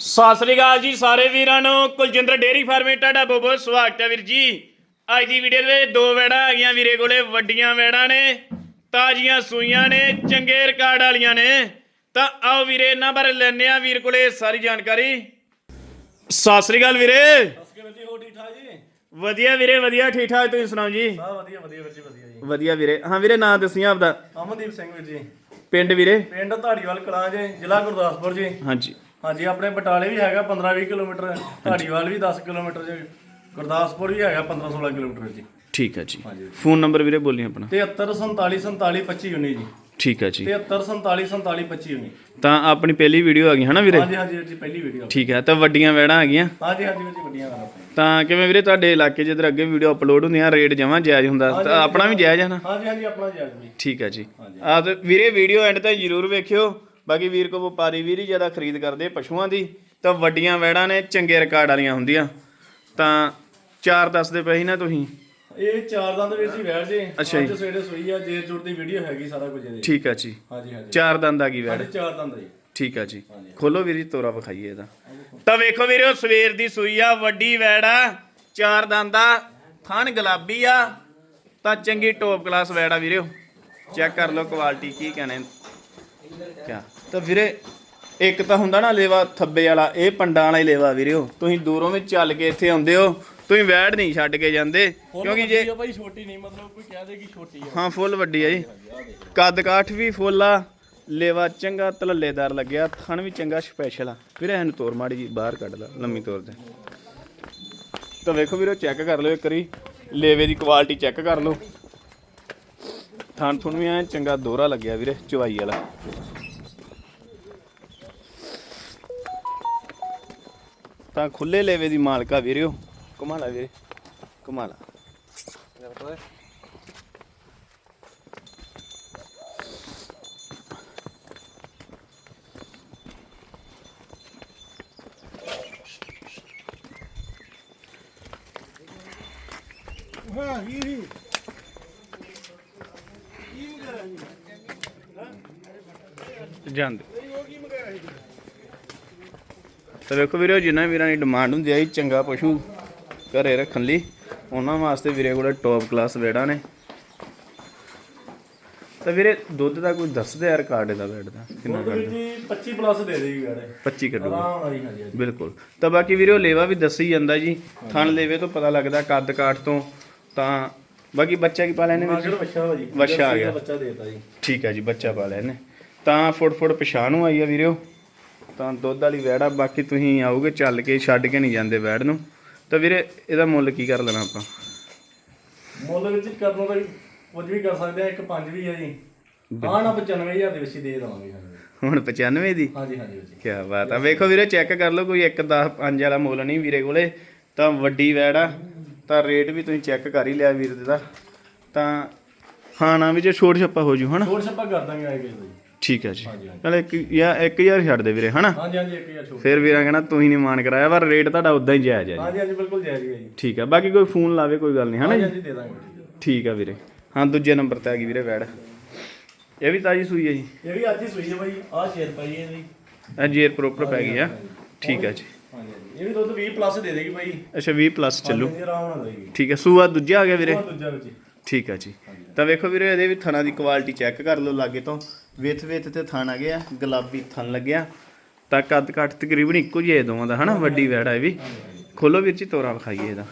ਸਤਿ ਸ੍ਰੀ ਅਕਾਲ ਜੀ ਸਾਰੇ ਵੀਰਾਂ ਨੂੰ। ਕੁਲਜਿੰਦਰ ਡੇਰੀ ਫਾਰਮੇ ਤੁਹਾਡਾ ਬਹੁਤ ਬਹੁਤ ਸਵਾਗਤ ਹੈ ਵੀਰ ਜੀ। ਅੱਜ ਦੀ ਵੀਡੀਓ ਦੇ ਦੋ ਵੈੜਾਂ ਆ ਗਈਆਂ ਵੀਰੇ ਕੋਲੇ ਵੱਡੀਆਂ ਵੈੜਾਂ ਨੇ ਤਾਜ਼ੀਆਂ ਸੂਈਆਂ ਨੇ ਚੰਗੇ ਰਿਕਾਰਡ ਵਾਲੀਆਂ ਨੇ। ਤਾਂ ਆਓ ਵੀਰੇ ਇਹਨਾਂ ਬਾਰੇ ਲੈਣੇ ਆ ਵੀਰ ਕੋਲੇ ਸਾਰੀ ਜਾਣਕਾਰੀ। ਸਤਿ ਸ੍ਰੀ ਅਕਾਲ ਵੀਰੇ। ਅਸਕੇ ਵੀਰ ਜੀ ਹੋ ਠੀਕ ਠਾਕ ਜੀ ਵਧੀਆ ਵੀਰੇ ਵਧੀਆ ਠੀਕ ਠਾਕ ਤੁਸੀਂ ਸੁਣਾਓ ਜੀ? ਹਾਂ ਵਧੀਆ ਵਧੀਆ ਵੀਰ ਜੀ ਵਧੀਆ ਜੀ। ਵਧੀਆ ਵੀਰੇ। ਹਾਂ ਵੀਰੇ ਨਾਂ ਦੱਸੀਆਂ ਆਪਦਾ। ਅਮਨਦੀਪ ਸਿੰਘ ਵੀਰ ਜੀ। ਪਿੰਡ ਵੀਰੇ? ਪਿੰਡ ਧਾੜੀਵਾਲ ਕਲਾਂ ਜੀ ਜ਼ਿਲ੍ਹਾ ਗੁਰਦਾਸਪੁਰ ਜੀ। ਹਾਂਜੀ। ਹਾਂਜੀ ਆਪਣੇ ਬਟਾਲੇ ਵੀ ਹੈਗਾ 15 20 ਕਿਲੋਮੀਟਰ ਧਾੜੀਵਾਲ ਵੀ 10 ਕਿਲੋਮੀਟਰ ਜੀ ਗੁਰਦਾਸਪੁਰ ਵੀ ਹੈਗਾ 15 16 ਕਿਲੋਮੀਟਰ ਜੀ। ਠੀਕ ਹੈ ਜੀ। ਫੋਨ ਨੰਬਰ ਵੀਰੇ ਬੋਲੀ ਆਪਣਾ। 73 47 47 25 19 ਜੀ। ਠੀਕ ਹੈ ਜੀ। 73 47 47 25 19 ਤਾਂ ਆਪਣੀ ਪਹਿਲੀ ਵੀਡੀਓ ਆ ਗਈ ਹਨਾ ਵੀਰੇ? ਹਾਂਜੀ ਹਾਂਜੀ ਵੀਰ ਜੀ ਪਹਿਲੀ ਵੀਡੀਓ ਠੀਕ ਹੈ ਤਾਂ ਵੱਡੀਆਂ ਵੈੜਾਂ ਆ ਗਈਆਂ। ਹਾਂਜੀ ਹਾਂਜੀ ਵੀਰ ਜੀ ਵੱਡੀਆਂ ਗੱਲ ਆਪਣੀ ਤਾਂ ਕਿਵੇਂ ਵੀਰੇ ਤੁਹਾਡੇ ਇਲਾਕੇ 'ਚ ਇਧਰ ਅੱਗੇ ਵੀਡੀਓ ਅਪਲੋਡ ਹੁੰਦੀਆਂ ਰੇਟ ਜਮਾਂ ਜਾਇਜ਼ ਹੁੰਦਾ ਤਾਂ ਆਪਣਾ ਵੀ ਜਾਇਜ਼ ਹੈ ਨਾ? ਹਾਂਜੀ ਹਾਂਜੀ ਆਪਣਾ ਜਾਇਜ਼ ਜੀ। ਠੀਕ ਹੈ ਜੀ। ਆ ਤੇ ਵੀਰੇ ਵੀਡੀਓ ਐਂਡ ਤੱਕ ਜਰੂਰ ਵੇਖਿਓ। ਬਾਕੀ ਵੀਰ ਕੋ ਵਪਾਰੀ ਵੀਰ ਹੀ ਜ਼ਿਆਦਾ ਖਰੀਦ ਕਰਦੇ ਪਸ਼ੂਆਂ ਦੀ ਤਾਂ ਵੱਡੀਆਂ ਵੈੜਾਂ ਨੇ ਚੰਗੇ ਰਿਕਾਰਡ ਵਾਲੀਆਂ ਹੁੰਦੀਆਂ। ਤਾਂ ਚਾਰ ਦੱਸਦੇ ਪਏ ਸੀ ਨਾ ਤੁਸੀਂ? ਇਹ ਚਾਰ ਦੰਦ ਵੀਰ ਜੀ ਵੈੜ ਜੀ ਅੱਛਾ ਜੀ। ਅੱਜ ਸਵੇਰੇ ਸੋਈ ਆ ਜੇ ਜੁੜ ਦੀ ਵੀਡੀਓ ਹੈਗੀ ਸਾਰਾ ਕੁਝ ਇਹਦੇ। ਠੀਕ ਹੈ ਜੀ। ਹਾਂਜੀ ਹਾਂਜੀ। ਚਾਰ ਦੰਦ ਆ ਗਈ ਵੈੜ। ਚਾਰ ਦੰਦ ਜੀ। ਠੀਕ ਆ ਜੀ। ਖੋਲੋ ਵੀਰ ਜੀ ਤੋਰਾ ਵਿਖਾਈਏ ਇਹਦਾ। ਤਾਂ ਵੇਖੋ ਵੀਰੋ ਸਵੇਰ ਦੀ ਸੂਈ ਆ ਵੱਡੀ ਵੈੜ ਆ ਚਾਰ ਦੰਦਾ ਥਣ ਗੁਲਾਬੀ ਆ ਤਾਂ ਚੰਗੀ ਟੌਪ ਕਲਾਸ ਵੈੜ ਆ ਵੀਰੋ। ਚੈੱਕ ਕਰ ਲਓ ਕੁਆਲਿਟੀ ਕੀ ਕਹਨੇ ਕਿਆ? ਤਾਂ ਵੀਰੇ ਇੱਕ ਤਾਂ ਹੁੰਦਾ ਨਾ ਲੇਵਾ ਥੱਬੇ ਵਾਲਾ ਇਹ ਪੰਡਾਂ ਵਾਲਾ ਹੀ ਲੇਵਾ ਵੀਰੋ ਤੁਸੀਂ ਦੂਰੋਂ ਵੀ ਚੱਲ ਕੇ ਇੱਥੇ ਆਉਂਦੇ ਹੋ ਤੁਸੀਂ ਵੈੜ ਨਹੀਂ ਛੱਡ ਕੇ ਜਾਂਦੇ ਕਿਉਂਕਿ ਜੇ ਇਹ ਭਾਈ ਛੋਟੀ ਨਹੀਂ ਮਤਲਬ ਕੋਈ ਕਹਿ ਦੇ ਕਿ ਛੋਟੀ ਆ। ਹਾਂ ਫੁੱਲ ਵੱਡੀ ਆ ਜੀ। ਕੱਦ ਕਾਠ ਵੀ ਫੁੱਲ ਆ ਲੇਵਾ ਚੰਗਾ ਤਲੱਲੇਦਾਰ ਲੱਗਿਆ ਥਣ ਵੀ ਚੰਗਾ ਸਪੈਸ਼ਲ ਆ। ਵੀਰੇ ਇਹਨੂੰ ਤੋਰ ਮਾੜੀ ਜੀ ਬਾਹਰ ਕੱਢ ਲਾ ਲੰਮੀ ਤੋਰ ਦੇ। ਤਾਂ ਵੇਖੋ ਵੀਰੋ ਚੈੱਕ ਕਰ ਲਿਓ ਇੱਕ ਵਾਰੀ। ਲੇਵੇ ਦੀ ਕੁਆਲਿਟੀ ਚੈੱਕ ਕਰ ਲਓ। ਥਣ ਥੁਣ ਵੀ ਐ, ਚੰਗਾ ਦੋਹਰਾ ਲੱਗਿਆ ਵੀਰੇ ਚਵਾਈ ਵਾਲਾ। ਤਾਂ ਖੁੱਲੇ ਲੇਵੇ ਦੀ ਮਾਲਕਾ ਵੀਰਿਓ ਕਮਾਲਾ ਵੀਰੇ ਕਮਾਲਾ ਜਾਂਦੇ। ਤਾਂ ਵੇਖੋ ਵੀਰੋ ਜਿੰਨਾ ਵੀਰਾਂ ਦੀ ਡਿਮਾਂਡ ਹੁੰਦੀ ਆ ਜੀ ਚੰਗਾ ਪਸ਼ੂ ਘਰੇ ਰੱਖਣ ਲਈ ਉਹਨਾਂ ਵਾਸਤੇ ਵੀਰੇ ਕੋਲ ਟੌਪ ਕਲਾਸ ਵੇੜਾਂ ਨੇ। ਤਾਂ ਵੀਰੇ ਦੁੱਧ ਦਾ ਕੋਈ ਦੱਸਦੇ ਯਾਰ ਕਾਰਡ ਦਾ ਵੇੜ ਦਾ? ਕਿੰਨਾ ਜੀ 25 ਪਲੱਸ ਦੇ ਦੇਗੀ ਗਾੜੇ 25 ਕੱਢੂਗਾ ਹੀ ਬਿਲਕੁਲ। ਤਾਂ ਬਾਕੀ ਵੀਰੇ ਉਹ ਲੇਵਾ ਵੀ ਦੱਸੀ ਜਾਂਦਾ ਜੀ। ਥਣ ਲੇਵੇ ਤੋਂ ਪਤਾ ਲੱਗਦਾ ਕੱਦ ਕਾਠ ਤੋਂ। ਤਾਂ ਬਾਕੀ ਬੱਚਾ ਕੀ ਪਾ ਲੈਣੇ ਵਿੱਚ ਬੱਚਾ ਜੀ। ਆ ਗਿਆ। ਬੱਚਾ ਦੇਤਾ ਜੀ। ਠੀਕ ਹੈ ਜੀ ਬੱਚਾ ਪਾ ਨੇ ਤਾਂ ਫੁੱਟ ਫੁੱਟ ਪਛਾਣ ਨੂੰ ਆਈ ਆ ਵੀਰਿਓ ਤਾਂ ਦੁੱਧ ਵਾਲੀ ਵੈੜ ਆ ਬਾਕੀ ਤੁਸੀਂ ਆਓਗੇ ਚੱਲ ਕੇ ਛੱਡ ਕੇ ਨਹੀਂ ਜਾਂਦੇ ਵੈੜ ਨੂੰ। ਤਾਂ ਵੀਰੇ ਇਹਦਾ ਮੁੱਲ ਕੀ ਕਰ ਲੈਣਾ ਆਪਾਂ? ਮੁੱਲ ਵਿੱਚ ਕਰਨ ਦਾ ਕੁਝ ਵੀ ਕਰ ਸਕਦੇ ਆ ਇੱਕ ਪੰਜ ਵੀ ਆ ਜੀ। ਹਾਂ ਨਾ 95000 ਦੇ ਵਿੱਚ ਹੀ ਦੇ ਦੇਵਾਂਗੇ ਹੁਣ 95 ਦੀ? ਹਾਂਜੀ ਹਾਂਜੀ ਜੀ ਕੀ ਬਾਤ ਆ। ਵੇਖੋ ਵੀਰੇ ਚੈੱਕ ਕਰ ਲਓ ਕੋਈ 1 10 5 ਵਾਲਾ ਮੁੱਲ ਨਹੀਂ ਵੀਰੇ ਕੋਲੇ। ਤਾਂ ਵੱਡੀ ਵੈੜ ਆ। ਤਾਂ ਰੇਟ ਵੀ ਤੁਸੀਂ ਚੈੱਕ ਕਰ ਹੀ ਲਿਆ ਵੀਰ ਦੇ ਦਾ। ਤਾਂ ਖਾਣਾ ਵਿੱਚ ਛੋਟ ਛੱਪਾ ਹੋ ਜੂ ਹਨਾ? ਛੋਟ ਛੱਪਾ ਕਰ ਦਾਂਗੇ ਆਏ ਜੀ ਠੀਕ ਹੈ ਜੀ। ਹਾਂਜੀ, ਹਾਂਜੀ। ਚਲ ਇੱਕ ਜਾਂ 1000 ਛੱਡ ਦੇ ਵੀਰੇ ਹਨਾ? ਹਾਂਜੀ ਹਾਂਜੀ ਇੱਕ ਹਜ਼ਾਰ ਛੋਟ ਫਿਰ ਵੀਰਾਂ ਕਹਿਣਾ ਤੁਸੀਂ ਨਹੀਂ ਮਾਨ ਕਰਾਇਆ ਪਰ ਰੇਟ ਤੁਹਾਡਾ ਉਦਾਂ ਹੀ ਜਾਇਜ਼ ਹੈ ਜੀ। ਹਾਂਜੀ ਹਾਂਜੀ ਬਿਲਕੁਲ ਜਾਇਜ਼ ਹੀ ਹੈ ਜੀ। ਠੀਕ ਆ ਬਾਕੀ ਕੋਈ ਫੋਨ ਲਾਵੇ ਕੋਈ ਗੱਲ ਨਹੀਂ ਹਨਾ ਹਾਂਜੀ ਜੀ? ਹਾਂਜੀ ਦੇ ਦਾਂਗੇ। ਠੀਕ ਆ ਵੀਰੇ। ਹਾਂ ਦੂਜੇ ਨੰਬਰ ਤੇ ਆ ਗਈ ਵੀਰੇ ਵੈੜ ਇਹ ਵੀ ਤਾਜੀ ਸੂਈ ਹੈ ਜੀ। ਇਹ ਵੀ ਅੱਜ ਹੀ ਸੂਈ ਹੈ ਬਾਈ ਆਹ ਸ਼ੇਰ ਪਾਈ ਹੈ ਜੀ ਇਹ ਜੇਰ ਪ੍ਰੋਪਰ ਪੈ ਗਈ ਆ। ਠੀਕ ਆ ਜੀ। ਹਾਂਜੀ ਇਹ ਵੀ ਦੁੱਧ 20 ਪਲੱਸ ਦੇ ਦੇਗੀ ਬਾਈ। ਅੱਛਾ 20 ਪਲੱਸ ਚੱਲੂ। ਹਾਂਜੀ, ਆਰਾਮ ਨਾਲ ਦੇਗੀ। ਠੀਕ ਹੈ ਸੂਆ ਦੂਜਾ ਆ ਗਿਆ ਵੀਰੇ? ਦੂਜਾ ਵਿੱਚ। ਹੀ। ਠੀਕ ਆ ਜੀ ਤਾਂ ਵੇਖੋ ਵੀਰੇ ਇਹਦੇ ਵੀ ਥਣਾ ਦੀ ਕੁਆਲਿਟੀ ਚੈੱਕ ਕਰ ਲਓ ਲਾਗੇ ਤੋਂ। ਵਿਥ ਵਿਥ ਤੇ ਥਣ ਆ ਗਿਆ ਗੁਲਾਬੀ ਥਣ ਲੱਗਿਆ ਤਾਂ ਕੱਦ ਕੱਟ ਤਕਰੀਬਨ ਇੱਕੋ ਜਿਹਾ ਇਹ ਦੋਵਾਂ ਦਾ, ਹਨਾ? ਵੱਡੀ ਵੈੜ ਆ ਇਹ ਵੀ। ਖੋਲੋ ਵੀਰ ਜੀ, ਤੋਰਾ ਵਿਖਾਈਏ ਇਹਦਾ।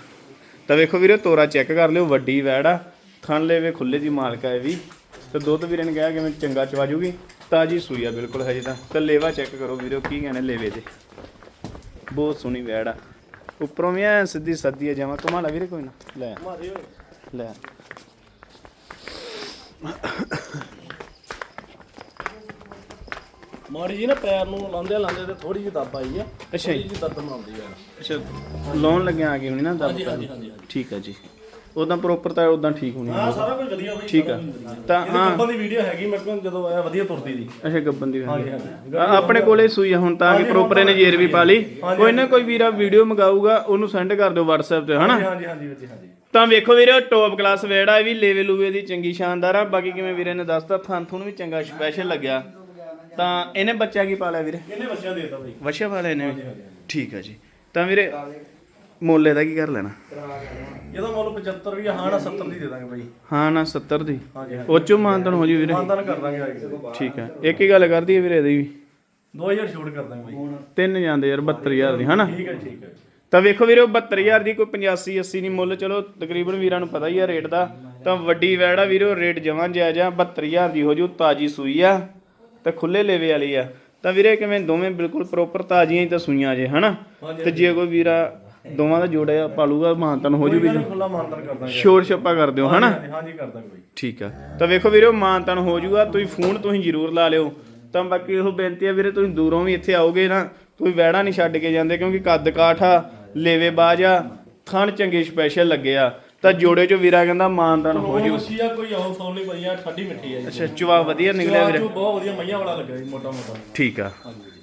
ਤਾਂ ਵੇਖੋ ਵੀਰੋ, ਤੋਰਾ ਚੈੱਕ ਕਰ ਲਿਓ, ਵੱਡੀ ਵੈੜ ਆ। ਥਣ ਲੈਵੇ ਖੁੱਲੇ ਦੀ ਮਾਲਕ ਆ ਇਹ ਵੀ। ਤੇ ਦੁੱਧ ਵੀਰੇ ਨੇ ਕਿਹਾ ਕਿ ਮੈਂ ਚੰਗਾ ਚਵਾ ਜੂਗੀ। ਤਾਜੀ ਸੂਈ ਆ ਬਿਲਕੁਲ ਹਜੇ ਤਾਂ। ਤਾਂ ਲੇਵਾ ਚੈੱਕ ਕਰੋ ਵੀਰੋ, ਕੀ ਕਹਿੰਦੇ ਲੇਵੇ ਦੇ। ਬਹੁਤ ਸੋਹਣੀ ਵੈੜ ਆ। ਉੱਪਰੋਂ ਵੀ ਐ ਸਿੱਧੀ ਸੱਦੀ ਆ ਜਾਵਾਂ ਕਮਾਲਾ ਵੀਰੇ ਕੋਈ ਨਾ। ਲੈ। ਲੈ। ਮਾੜੀ ਜੀ ਨਾ ਪੈਰ ਨੂੰ ਲਾਉਂਦੇ ਲਾਉਂਦੇ ਤੇ ਥੋੜੀ ਜਿਹੀ ਦੱਬ ਆਈ ਆ। ਅੱਛਾ ਜੀ। ਥੋੜੀ ਜਿਹੀ ਦਰਦ ਬਣਾਉਂਦੀ ਆ। ਅੱਛਾ ਲਾਉਣ ਲੱਗਿਆ ਆ ਗਈ ਹੋਣੀ ਨਾ ਦਰਦ ਹਾਂਜੀ ਹਾਂਜੀ। ਹਾਂਜੀ ਹਾਂਜੀ। ਠੀਕ ਹੈ ਜੀ। ਉਦਾਂ ਪ੍ਰੋਪਰ ਤਾਂ ਉਦਾਂ ਠੀਕ ਹੋਣੀ ਹਾਂ ਸਾਰਾ ਕੁਝ ਵਧੀਆ ਬਾਈ ਠੀਕ ਆ। ਤਾਂ ਹਾਂ। ਕੰਪਨੀ ਦੀ ਵੀਡੀਓ ਹੈਗੀ ਮੇਰੇ ਕੋਲ ਜਦੋਂ ਆਇਆ ਵਧੀਆ ਤੁਰਦੀ ਦੀ ਅੱਛਾ ਗੱਬਨ ਦੀ ਹਾਂਜੀ ਹਾਂਜੀ। ਆਪਣੇ ਕੋਲੇ ਸੂਈ ਆ ਹੁਣ ਤਾਂ ਕਿ ਪ੍ਰੋਪਰ ਇਹਨੇ ਜੇਰ ਵੀ ਪਾ ਲਈ। ਕੋਈ ਨਾ ਕੋਈ ਵੀਰਾ ਵੀਡੀਓ ਮੰਗਾਊਗਾ ਉਹਨੂੰ ਸੈਂਡ ਕਰ ਦਿਓ WhatsApp ਤੇ ਹਨਾ? ਹਾਂਜੀ ਹਾਂਜੀ ਵੀਰ ਜੀ ਹਾਂਜੀ। ਤਾਂ ਵੇਖੋ ਵੀਰੇ ਟੌਪ ਕਲਾਸ ਵੇੜ ਆ ਇਹ ਵੀ ਲੇਵੇ ਲੂਵੇ ਦੀ ਚੰਗੀ ਸ਼ਾਨਦਾਰ ਆ। ਬਾਕੀ ਕਿਵੇਂ ਵੀਰੇ ਨੇ ਦੱਸਤਾ ਥਣ ਥੁਣ ਵੀ ਚੰਗਾ ਸਪੈਸ਼ਲ ਲੱਗਿਆ। ਤਾਂ ਇਹਨੇ ਬੱਚਾ ਕੀ ਪਾਲਿਆ ਵੀਰੇ? ਇਹਨੇ ਬੱਚਾ ਦੇ ਦਿੱਤਾ ਬਾਈ। ਵਛਿਆ ਵਾਲੇ ਨੇ ਵੀ? ਹਾਂਜੀ, ਹਾਂਜੀ। ਠੀਕ ਹੈ ਜੀ। ਤਾਂ ਵੀਰੇ ਮੁੱਲ ਇਹਦਾ ਕੀ ਕਰ ਲੈਣਾ? ਇਹਦਾ ਮੁੱਲ 75 ਵੀ ਆ, ਹਾਂ ਨਾ 70 ਦੀ ਦੇ ਦਾਂਗੇ ਬਾਈ। ਹਾਂ ਨਾ 70 ਦੀ। ਹਾਂਜੀ ਹਾਂਜੀ। ਉਹ ਚੋਂ ਮਾਨਤਨ ਹੋ ਜੀ ਵੀਰੇ। ਮਾਨਦਾਨ ਕਰ ਦਾਂਗੇ ਆਈ ਠੀਕ ਹੈ ਇੱਕ ਹੀ ਗੱਲ ਕਰਦੀ ਹੈ ਵੀਰੇ ਇਹਦੀ ਵੀ। 2000 ਛੋਟ ਕਰ ਦਾਂਗੇ ਬਾਈ। ਤਿੰਨ ਜਾਂਦੇ ਯਾਰ 72000 ਦੀ ਹਨਾ? ਠੀਕ ਹੈ ਠੀਕ ਹੈ ਤਾਂ ਵੇਖੋ ਵੀਰੇ ਉਹ 72000 ਦੀ ਕੋਈ 85 80 ਨਹੀਂ ਮੁੱਲ। ਚਲੋ ਤਕਰੀਬਨ ਵੀਰਾਂ ਨੂੰ ਪਤਾ ਹੀ ਆ ਰੇਟ ਦਾ। ਤਾਂ ਵੱਡੀ ਵੈੜ ਆ ਵੀਰੇ ਉਹ ਰੇਟ ਜਮਾਂ ਜਾਇਜ਼ ਆ। 72000 ਦੀ ਹੋ ਜੂ ਤਾਜੀ ਸੂਈ ਆ। ਤੇ ਖੁੱਲੇ ਲੇਵੇ ਵਾਲੀ ਆ। ਤਾਂ ਵੀਰੇ ਕਿਵੇਂ ਦੋਵੇਂ ਬਿਲਕੁਲ ਪ੍ਰੋਪਰ ਤਾਜ਼ੀਆਂ ਹੀ ਤਾਂ ਸੂਈਆਂ ਜੇ ਹਨਾ? ਤੇ ਜੇ ਕੋਈ ਵੀਰਾ ਦੋਵਾਂ ਦਾ ਜੋੜਿਆ ਪਾਲੂਗਾ ਮਾਨਤਨ ਹੋ ਜੂ। ਵੀ ਖੁੱਲਾ ਮਾਨਦਾਨ ਕਰ ਦਾਂਗੇ ਸ਼ੋਰ ਛੱਪਾ ਕਰ ਦਿਓ ਹਨਾ? ਹਾਂਜੀ ਹਾਂਜੀ ਕਰ ਦਾਂਗੇ ਬਾਈ ਠੀਕ ਆ। ਤਾਂ ਵੇਖੋ ਵੀਰੇ ਮਾਨਤਨ ਹੋ ਜੂਗਾ ਤੁਸੀਂ ਫੋਨ ਤੁਸੀਂ ਜ਼ਰੂਰ ਲਾ ਲਿਓ। ਤਾਂ ਬਾਕੀ ਉਹ ਬੇਨਤੀ ਆ ਵੀਰੇ ਤੁਸੀਂ ਦੂਰੋਂ ਵੀ ਇੱਥੇ ਆਓਗੇ ਨਾ ਤੁਸੀਂ ਵੈੜਾ ਨਹੀਂ ਛੱਡ ਕੇ ਜਾਂਦੇ ਕਿਉਂਕਿ ਕੱਦ ਕਾਠ ਆ ਲੇਵੇ ਬਾਜ ਆ ਥਣ ਚੰਗੇ ਸਪੈਸ਼ਲ ਲੱਗੇ ਆ। ਤਾਂ ਜੋੜੇ ਚੋਂ ਵੀਰਾ ਕਹਿੰਦਾ ਮਾਨਤਨ ਹੋ ਜੂ ਮੱਛੀ ਆ ਕੋਈ ਆਉਂ ਸੌਣ ਨਹੀਂ ਪਈ ਆ ਠੱਡੀ ਮਿੱਠੀ ਆ ਜੀ। ਅੱਛਾ ਚੁਆ ਵਧੀਆ ਨਿਕਲਿਆ ਵੀਰੇ। ਬਹੁਤ ਵਧੀਆ ਮਈਆਂ ਵਾਲਾ ਲੱਗਾ ਜੀ ਮੋਟਾ ਮੋਟਾ। ਠੀਕ ਆ।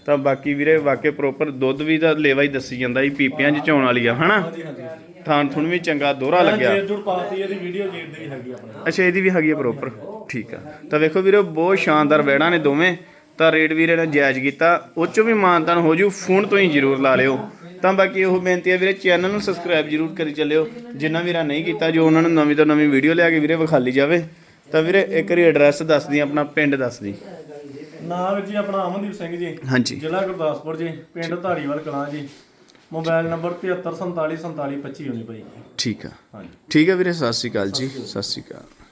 ਤਾਂ ਬਾਕੀ ਵੀਰੇ ਵਾਕੇ ਪ੍ਰੋਪਰ ਦੁੱਧ ਵੀ ਤਾਂ ਲੇਵਾ ਹੀ ਦੱਸੀ ਜਾਂਦਾ ਸੀ ਪੀਪਿਆਂ 'ਚ ਚੋਣ ਵਾਲੀ ਆ ਹਨਾ? ਹਾਂਜੀ ਹਾਂਜੀ। ਥਾਨ ਥੁਣ ਵੀ ਚੰਗਾ ਦੋਹਰਾ ਲੱਗਿਆ। ਜੇਰ ਜੁੜ ਪਾਤੀ ਇਹਦੀ ਵੀਡੀਓ ਜੇਰ ਦੀ ਵੀ ਹੈਗੀ ਆਪਣੇ। ਅੱਛਾ ਇਹਦੀ ਵੀ ਹੈਗੀ ਆ ਪ੍ਰੋਪਰ ਠੀਕ ਆ। ਤਾਂ ਵੇਖੋ ਵੀਰੇ ਬਹੁਤ ਸ਼ਾਨਦਾਰ ਬੈੜਾਂ ਨੇ ਦੋਵੇਂ। ਤਾਂ ਰੇਟ ਵੀਰੇ ਨੇ ਜਾਇਜ਼ ਕੀਤਾ। ਉਹ ਚੋਂ ਵੀ ਮਾਨਤਾਨ ਹੋ ਜੂ ਫੋਨ ਤੋਂ ਹੀ ਜ਼ਰੂਰ ਲਾ ਲਿਓ। ਤਾਂ ਬਾਕੀ ਉਹ ਬੇਨਤੀ ਹੈ ਵੀਰੇ ਚੈਨਲ ਨੂੰ ਸਬਸਕ੍ਰਾਈਬ ਜ਼ਰੂਰ ਕਰੀ ਚੱਲਿਓ। ਜਿੰਨਾ ਵੀਰਾ ਨਹੀਂ ਕੀਤਾ ਜੋ ਉਹਨਾਂ ਨੂੰ ਨਵੀਂ ਤੋਂ ਨਵੀਂ ਵੀਡੀਓ ਲਿਆ ਕੇ ਵੀਰੇ ਵਿਖਾਲੀ ਜਾਵੇ। ਤਾਂ ਵੀਰੇ ਇੱਕ ਵਾਰੀ ਐਡਰੈਸ ਦੱਸ ਦੀ ਆਪਣਾ ਪਿੰਡ ਦੱਸ ਦੀ। ਨਾਮ ਜੀ ਆਪਣਾ ਅਮਨਦੀਪ ਸਿੰਘ ਜੀ। ਹਾਂਜੀ। ਜ਼ਿਲ੍ਹਾ ਗੁਰਦਾਸਪੁਰ ਜੀ ਪਿੰਡ ਧਾਰੀਵਾਲ ਕਲਾਂ ਜੀ। ਮੋਬਾਈਲ ਨੰਬਰ 7347474525 ਹੋਣੀ ਭਾਈ ਠੀਕ ਆ। ਹਾਂਜੀ। ਠੀਕ ਹੈ ਵੀਰੇ ਸਤਿ ਸ਼੍ਰੀ ਅਕਾਲ ਜੀ ਸਤਿ ਸ਼੍ਰੀ ਅਕਾਲ।